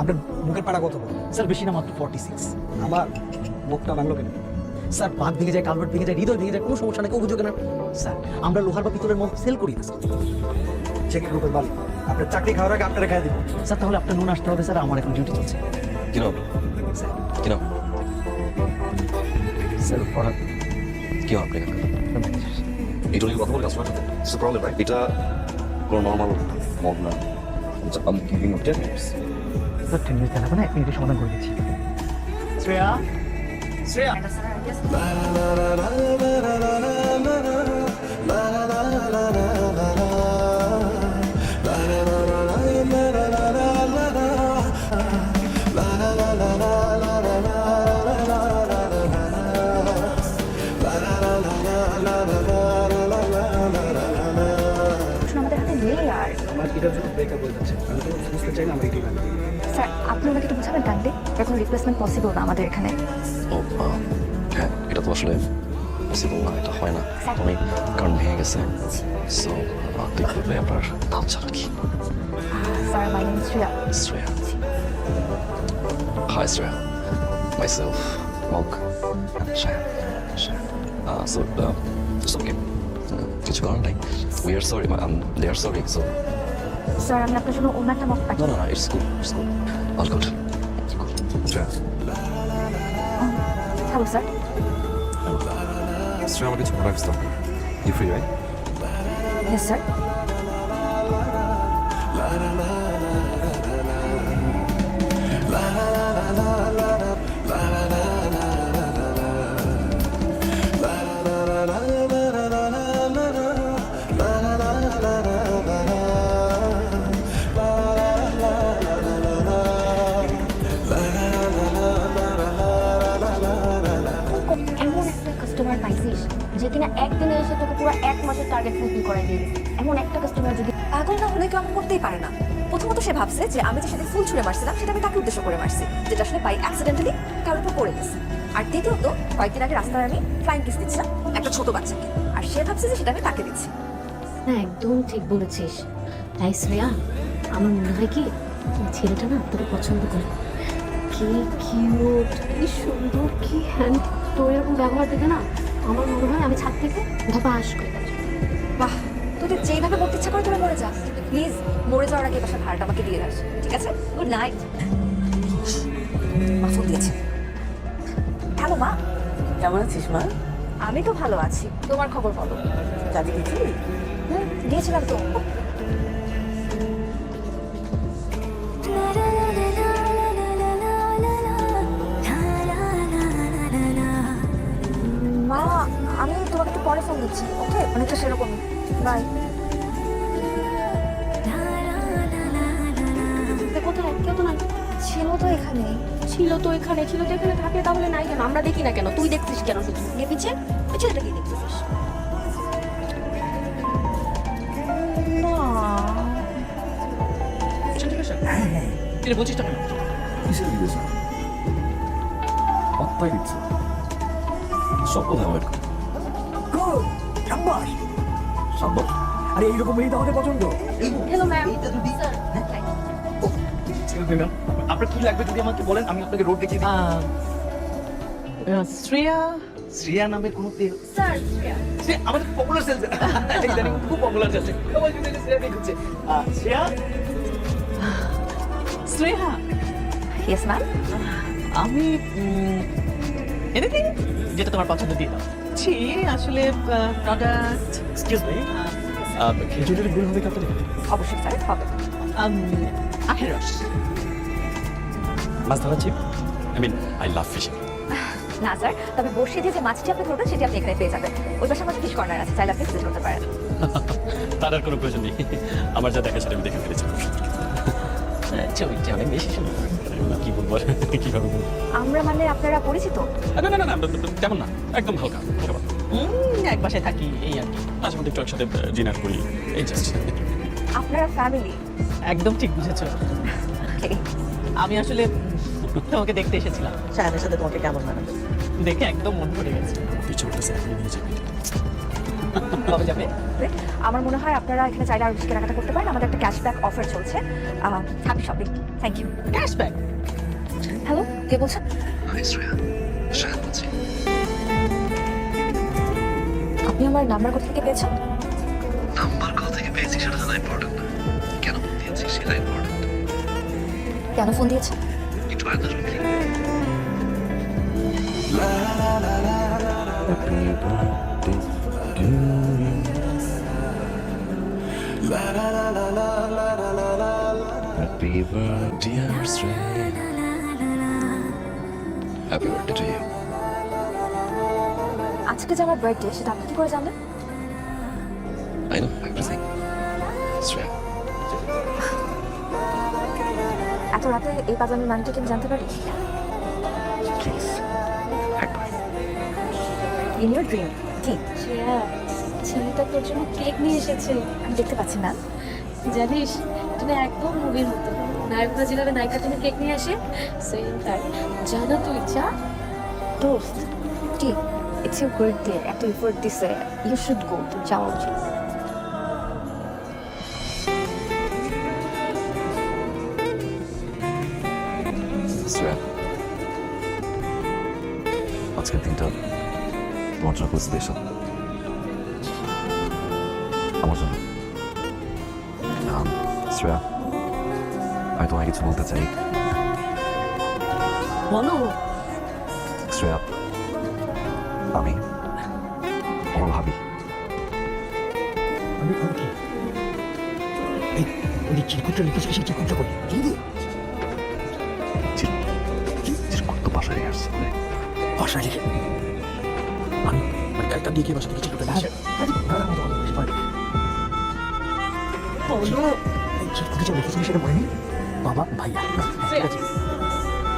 আপনার মুখের পাড়া কত বড়? স্যার বেশি না মাত্র ফর্টি সিক্স আমার মুখটা ভাঙলো কেন? স্যার বাদ ভেঙে যায় কালভার্ট ভেঙে যায় হৃদয় ভেঙে যায় কোনো সমস্যা নেই কেউ অভিযোগ না স্যার আমরা লোহার বা পিতলের মগ সেল করি না স্যার। চেকের গ্রুপের মালিক আপনার চাকরি খাওয়ার আগে আপনারা খাই দিব স্যার তাহলে আপনার নুন আসতে হবে স্যার আমার এখন ডিউটি চলছে। কেন স্যার। কেন স্যার পড়া কি হবে এটা নিয়ে কথা বলে কাস্টমার সাথে প্রবলেম রাইট এটা কোনো নর্মাল মগ না। আমি giving of ten minutes sir ten minute দেখাবো না এক মিনিটে সমাধান করে দিচ্ছি। শ্রেয়া? শ্রেয়া? প্রশ্ন আমাদের হাতে নেই আর। আমার জন্য ব্রেকআপ হয়ে যাচ্ছে। আমি তো বুঝতে চাই না আমার লাগবে স্যার আপনি ওনাকে একটু বুঝাবেন কাইন্ডলি এখন রিপ্লেসমেন্ট পসিবল না আমাদের এখানে। ও হ্যাঁ এটা তো আসলে পসিবল না এটা হয় না। তুমি কারণ ভেঙে গেছে। সো করবে আপনার দাম ছাড়া কি? Sir my name Shreya Shreya hi Shreya myself Mog Shaya Shaya uh, so uh, it's okay. Uh, কিছু কারণ নাই। Are sorry um, they are sorry so sir আমি আপনার জন্য অন্য একটা মত no পাঠিয়ে no no it's cool it's cool all good. cool Shreya hello sir. Straight আমার কিছু প্রোডাক্টস দরকার you free right yes sir তোকে পুরো এক মাসের টার্গেট ফুলফিল করাই দিয়ে এমন একটা কাস্টমার যদি পাগল না হলে কেউ করতেই পারে না। প্রথমত সে ভাবছে যে আমি যে সেদিন ফুল ছুঁড়ে মারছিলাম সেটা আমি তাকে উদ্দেশ্য করে মারছি যেটা আসলে পাই অ্যাক্সিডেন্টালি কারোর উপর পড়ে গেছে। আর দ্বিতীয়ত কয়েকদিন আগে রাস্তায় আমি ফ্লাইং কিস দিচ্ছিলাম একটা ছোট বাচ্চাকে। আর সে ভাবছে যে সেটা আমি তাকে দিচ্ছি। না একদম ঠিক বলেছিস। তাই শ্রেয়া আমার মনে হয় কি ছেলেটা না তোকে পছন্দ করে। কি কিউট কি সুন্দর কি হ্যান্ড তোর এরকম ব্যবহার দেখে না আমার মনে হয় আমি ছাদ থেকে ধপাস করে দেবো। বাহ তোদের যেইভাবে মরতে ইচ্ছা করে তোরা মরে যা প্লিজ মরে যাওয়ার আগে বাসা ভাড়াটা আমাকে দিয়ে দাস ঠিক আছে? গুড নাইট মা ফোন দিয়েছে। হ্যালো মা? কেমন আছিস মা? আমি তো ভালো আছি। তোমার খবর বলো। কাজে গেছিলি হুম গিয়েছিলাম তো। পরে ফোন দিচ্ছি ওকে অনেকটা সেরকম বাই কোথায় কেউ তো নাই ছিল তো এখানে। ছিল তো এখানে ছিল তো এখানে থাকে তাহলে নাই কেন? আমরা দেখি না কেন? তুই দেখছিস কেন শুধু? গিয়ে পিছিয়ে পিছিয়ে এটা গিয়ে দেখতেছিস কিরে বলছিস কেন? কিসের দিয়েছে পাত্তাই দিচ্ছে। সব কোথায় অ্যাভয়েড করে সাব্বাস। সাব্বাস? আরে এইরকম মেয়ে তো আমাদের পছন্দ। হ্যালো ম্যাম আপনার কি লাগবে যদি আমাকে বলেন? আমি আপনাকে রোড দেখিয়ে দিই। শ্রেয়া? শ্রেয়া নামে কোনো তেল? স্যার শ্রেয়া আমাদের পপুলার সেলস ইদানিং খুব পপুলার যাচ্ছে সবাই কিন্তু শ্রেয়া দেখছে শ্রেয়া? শ্রেয়া? ইয়েস ম্যাম আমি এনিথিং যেটা তোমার পছন্দ দিয়ে দাও। ছি আসলে প্রোডাক্ট এক্সকিউজ মি খেজুরের গুড় হবে কাপড়ে অবশ্যই স্যার হবে। আখের রস। মাছ ধরা chip I mean I love fishing না স্যার তবে বসে দিয়ে যে মাছটি আপনি ধরবেন সেটি আপনি এখানে পেয়ে যাবেন। ওই পাশে আমাদের ফিশ কর্নার আছে চাইলে আপনি ভিজিট করতে পারেন। তার আর কোনো প্রয়োজন নেই। আমার যা দেখা সেটা আমি দেখে ফেলেছি। ছবিটা অনেক বেশি সুন্দর কি বলব কীভাবে বলব আমরা মানে আপনারা পরিচিত? না না না না তেমন না একদম হালকা হুম, এক বাসায় থাকি এই আর কি। মাঝে মধ্যে একটু একসাথে ডিনার করি এই জাস্ট আপনারা ফ্যামিলি একদম ঠিক বুঝেছ। আমি আসলে তোমাকে দেখতে এসেছিলাম। শায়নের সাথে তোমাকে কেমন মানাবে দেখে একদম মন পড়ে গেছে। কিছু একটা স্যার নিয়ে যাবে। কবে যাবে আমার মনে হয় আপনারা এখানে চাইলে আরও বেশি কেনাকাটা করতে পারেন আমাদের একটা ক্যাশব্যাক অফার চলছে happy shopping thank you cashback hello কে বলছেন আপনি আমার নাম্বার কোথা থেকে পেয়েছেন নাম্বার কল থেকে পেয়েছি সেটা জানা ইম্পর্টেন্ট না কেন ফোন দিয়েছি সেটা ইম্পর্টেন্ট কেন ফোন দিয়েছেন একটু রাখি Happy birthday, dear Sreya. Happy birthday to you. আজকে যে আমার বার্থডে সেটা আপনি কি করে জানলেন I know everything. Sreya. এত রাতে এই বাজারের মানটা কি আমি জানতে পারি Please. ইন ইউর কি? শ্রেয়া ছেলেটা তোর জন্য কেক নিয়ে এসেছে। আমি দেখতে পাচ্ছি না। জানিস না একদম মুভির মতো। নায়করা যেভাবে নায়িকার জন্য কেক নিয়ে আসে সেম তাই জানা তুই যা দোস্ত কি? ইটস ইউর বার্থডে এত এফোর্ট দিছে। ইউ শুড গো তো যাওয়া উচিত. আজকের দিনটা তোমার জন্য খুব স্পেশাল আমার জন্য। শ্রেয়া আমি তোমায় কিছু বলতে চাই। বলো। শ্রেয়া আমি আমার ভাবি। চিরকুটটা লিখেছি সেই চিরকুটটা করি চিরকুট তো বাসায় আসছে। লিখে আমি মানে একটা দিয়ে গিয়ে বাসা থেকে এই চিরকুটে যা লিখেছি সেটা মনে নেই? বাবা ভাইয়া।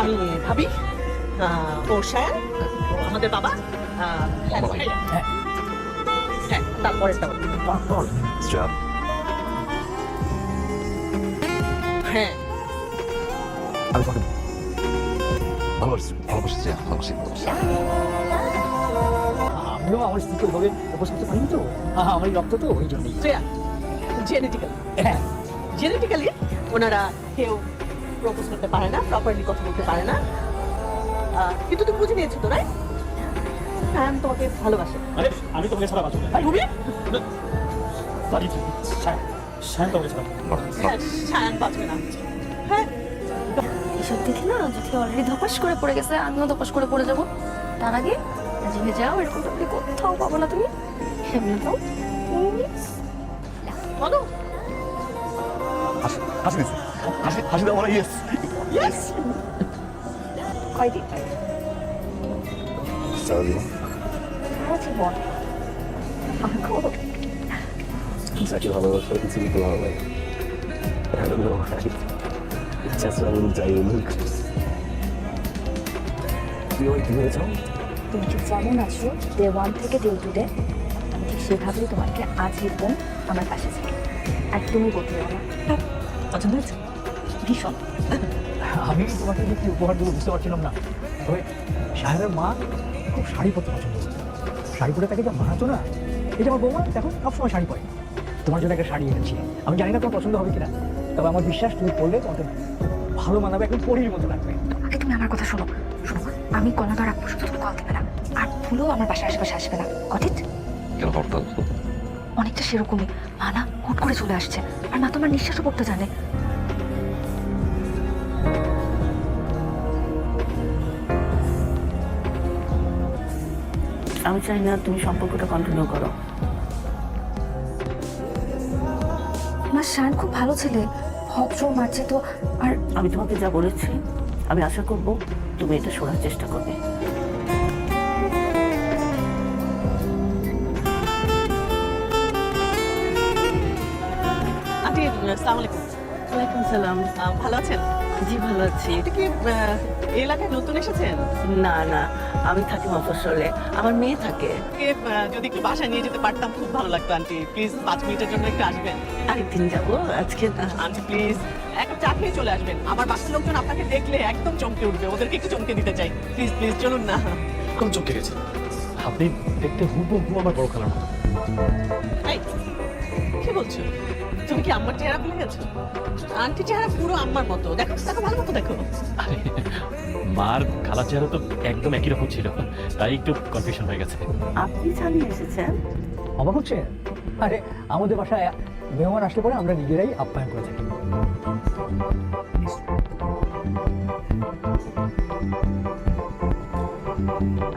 আমি ভাবি। আহ, ও শ্যান ও আমাদের বাবা। হ্যাঁ। হ্যাঁ। হ্যাঁ তারপরেরটা হ্যাঁ। আমি ভালোবাসি ভালোবাসি ভালোবাসি। আমিও আমার স্ত্রীকে ওইভাবে উপোস করতে পারিনি তো? আহা, আমার রক্ত তো ওই জন্যই। শ্রেয়া জেনেটিক্যাল হ্যাঁ। জেনেটিক্যালি ওনারা কেউ প্রপোজ করতে পারে না প্রপারলি কথা বলতে পারে না। কিন্তু তুমি বুঝে নিয়েছো তো রাইট হ্যাঁ আমি তোমাকে ভালোবাসি। আরে আমি তোমাকে ছাড়া বাঁচবো না। সরি শায়ন শায়ন তোমাকে ছাড়া হ্যাঁ সায়ান বাঁচবে না। হ্যাঁ। এসব দেখে না যদি অলরেডি ধপাস করে পড়ে গেছে আমিও ধপাস করে পড়ে যাব। তার আগে জিমে যাও এরকম তুমি কোথাও পাবো না তুমি এমনি তো বলো হাসি হাসি দিছি হাসি হাসি দাও আমার ইয়েস ইয়েস কয়দিন সারা জীবন সারা জীবন আমাকেও যাকে ভালোবাসা কিছু দিতে ভালো লাগে I don't know. Why. It's just a little tiny look. তুই ওই কি বলেছ তুমি ঠিক যেমন আছো ডে ওয়ান থেকে ডে টু ডে আমি ঠিক সেভাবেই তোমাকে আজীবন আমার পাশে থাকি। বলতে পারো না পছন্দ হয়েছে? ভীষণ। আমি তোমাকে যে কি উপহার দেবো বুঝতে পারছিলাম না। তবে সাহেবের মা খুব শাড়ি পরতে পছন্দ শাড়ি পরে তাকে যা মানাতো না এই যে আমার বৌমা দেখো সবসময় শাড়ি পরে। তোমার জন্য একটা শাড়ি এনেছি। আমি জানি না তোমার পছন্দ হবে কিনা তবে আমার বিশ্বাস তুমি পরলে তোমাকে ভালো মানাবে একদম পরির মতো লাগবে। আগে তুমি আমার কথা শোনো। আমি কল না রাখব শুধু তুমি কল দেবে না। আর ভুলেও আমার বাসার আশেপাশে আসবে না। অতীত কেন হরতাল অনেকটা সেরকমই। মা না হুট করে চলে আসছে। আর মা তোমার নিঃশ্বাসও পড়তে জানে। আমি চাই না তুমি সম্পর্কটা কন্টিনিউ করো। মা শান খুব ভালো ছেলে। ভদ্র মারছে তো। আর আমি তোমাকে যা বলেছি আমি আশা করব তুমি এটা শোনার চেষ্টা করবে। আন্টি আসসালামু আলাইকুম। ওয়ালাইকুম সালাম। আহ, ভালো আছেন? জি ভালো আছি। এটা কি এই এলাকায় নতুন এসেছেন? না না আমি থাকি মফস্বলে। আমার মেয়ে থাকে। যদি একটু বাসায় নিয়ে যেতে পারতাম খুব ভালো লাগতো আন্টি। প্লিজ পাঁচ মিনিটের জন্য একটু আসবেন। আরেকদিন যাব আজকে না। Aunty please. এক কাপ চা খেয়ে চলে আসবেন। আমার বাসার লোকজন আপনাকে দেখলে একদম চমকে উঠবে। ওদেরকে একটু চমকে দিতে চাই। প্লিজ প্লিজ চলুন না। কোন চোখে গেছে। আপনি দেখতে হুবহু আমার বড় খেলার মতো। এই, কি বলছো তুমি কি আম্মার চেহারা ভুলে গেছো? আন্টি চেহারা পুরো আম্মার মতো। দেখো দেখো ভালো মতো দেখো। আরে মার খালা চেহারা তো একদম একই রকম ছিল। তাই একটু কনফিউশন হয়ে গেছে। আপনি জানিয়ে এসেছেন? অবাক হচ্ছে? আরে আমাদের বাসায় মেহমান আসলে পরে আমরা নিজেরাই আপ্যায়ন করে থাকি।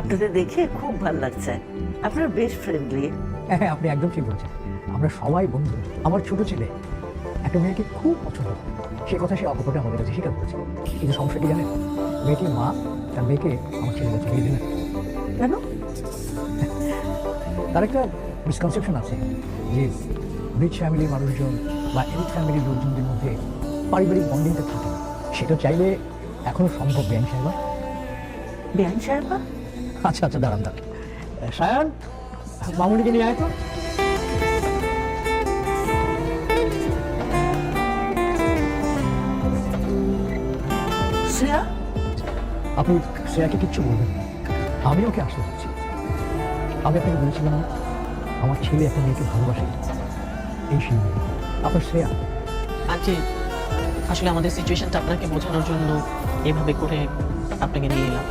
আপনাদের দেখে খুব ভালো লাগছে। আপনারা বেশ ফ্রেন্ডলি হ্যাঁ আপনি একদম ঠিক বলছেন। আমরা সবাই বন্ধু। আমার ছোট ছেলে একটা মেয়েকে খুব পছন্দ। সে কথা সে অকপটে আমাদের কাছে স্বীকার করেছে। কিন্তু সমস্যা কি জানেন মেয়েটির মা তার মেয়েকে আমার ছেলের কাছে বিয়ে দিলেন। কেন? তার একটা মিসকনসেপশন আছে যে রিচ ফ্যামিলির মানুষজন বা এলিট ফ্যামিলির লোকজনদের মধ্যে পারিবারিক বন্ডিংটা থাকে না। সেটা চাইলে এখনও সম্ভব ব্যাংক সাহেবা? বেআইন সাহেবা? আচ্ছা আচ্ছা দাঁড়ান দাঁড়ান। সায়ন মামুনিকে নিয়ে আয় তো। শ্রেয়া? আপনি শ্রেয়াকে কিচ্ছু বলবেন না। আমি ওকে আসতে করছি আমি আপনাকে বলেছিলাম আমার ছেলে এখন মেয়েকে ভালোবাসে। এই শিল্পী আপনার শ্রেয়া? আন্টি আসলে আমাদের সিচুয়েশনটা আপনাকে বোঝানোর জন্য এভাবে করে আপনাকে নিয়ে এলাম।